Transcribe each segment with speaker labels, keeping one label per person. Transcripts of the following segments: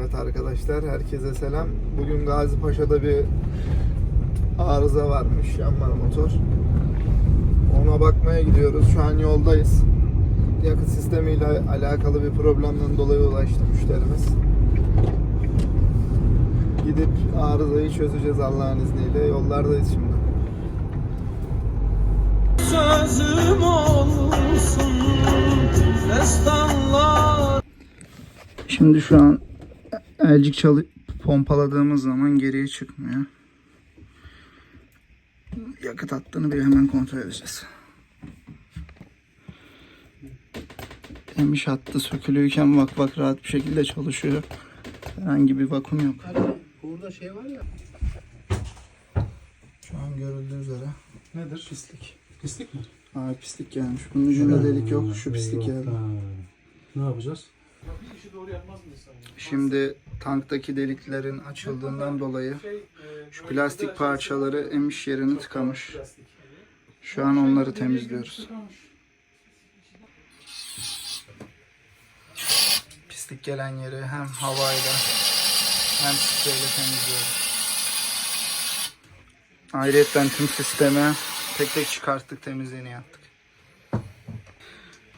Speaker 1: Evet arkadaşlar herkese selam. Bugün Gazi Paşa'da bir arıza varmış yanmar motor. Ona bakmaya gidiyoruz. Şu an yoldayız. Yakıt sistemiyle alakalı bir problemden dolayı ulaştı müşterimiz. Gidip arızayı çözeceğiz Allah'ın izniyle. Yollardayız şimdi.
Speaker 2: sözüm olsun destanlar
Speaker 1: Şimdi şu an elcik çalı pompaladığımız zaman geriye çıkmıyor. Yakıt hattını bir hemen kontrol edeceğiz. Demiş hattı sökülüyken bak bak rahat bir şekilde çalışıyor. Herhangi bir vakum yok.
Speaker 3: Burada şey var ya.
Speaker 1: Şu an görüldüğü üzere
Speaker 3: Nedir? Pislik. Pislik mi?
Speaker 1: ağır pislik gelmiş. Bunun ucunda delik yok. Şu pislik geldi.
Speaker 3: Ne yapacağız?
Speaker 1: Şimdi tanktaki deliklerin açıldığından dolayı şu plastik parçaları emiş yerini tıkamış. Şu an onları temizliyoruz. Pislik gelen yeri hem havayla hem spreyle temizliyoruz. Ayrıca tüm sisteme tek tek çıkarttık temizliğini yaptık.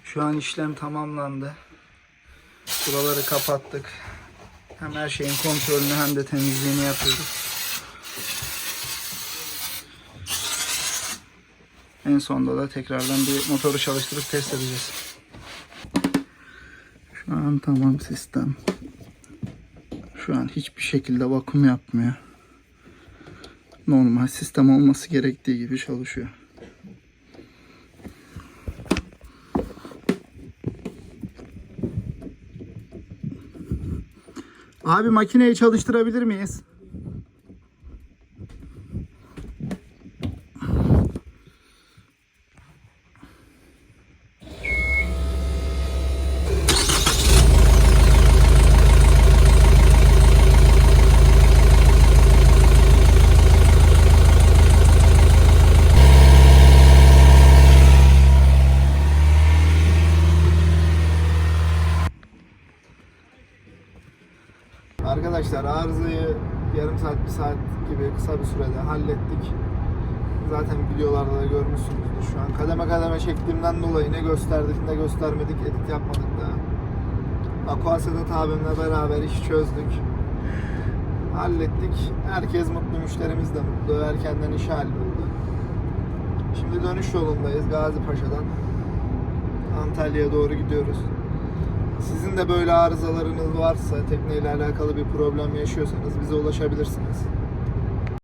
Speaker 1: Şu an işlem tamamlandı. Buraları kapattık. Hem her şeyin kontrolünü hem de temizliğini yapıyoruz. En sonunda da tekrardan bir motoru çalıştırıp test edeceğiz. Şu an tamam sistem. Şu an hiçbir şekilde vakum yapmıyor. Normal sistem olması gerektiği gibi çalışıyor. Abi makineyi çalıştırabilir miyiz? Arkadaşlar arızayı yarım saat bir saat gibi kısa bir sürede hallettik. Zaten videolarda da görmüşsünüzdür şu an. Kademe kademe çektiğimden dolayı ne gösterdik ne göstermedik edit yapmadık daha. Aquasedat abimle beraber işi çözdük. Hallettik. Herkes mutlu, müşterimiz de mutlu. Erkenden işi halloldu. Şimdi dönüş yolundayız Gazi Paşa'dan. Antalya'ya doğru gidiyoruz. Sizin de böyle arızalarınız varsa, tekneyle alakalı bir problem yaşıyorsanız bize ulaşabilirsiniz.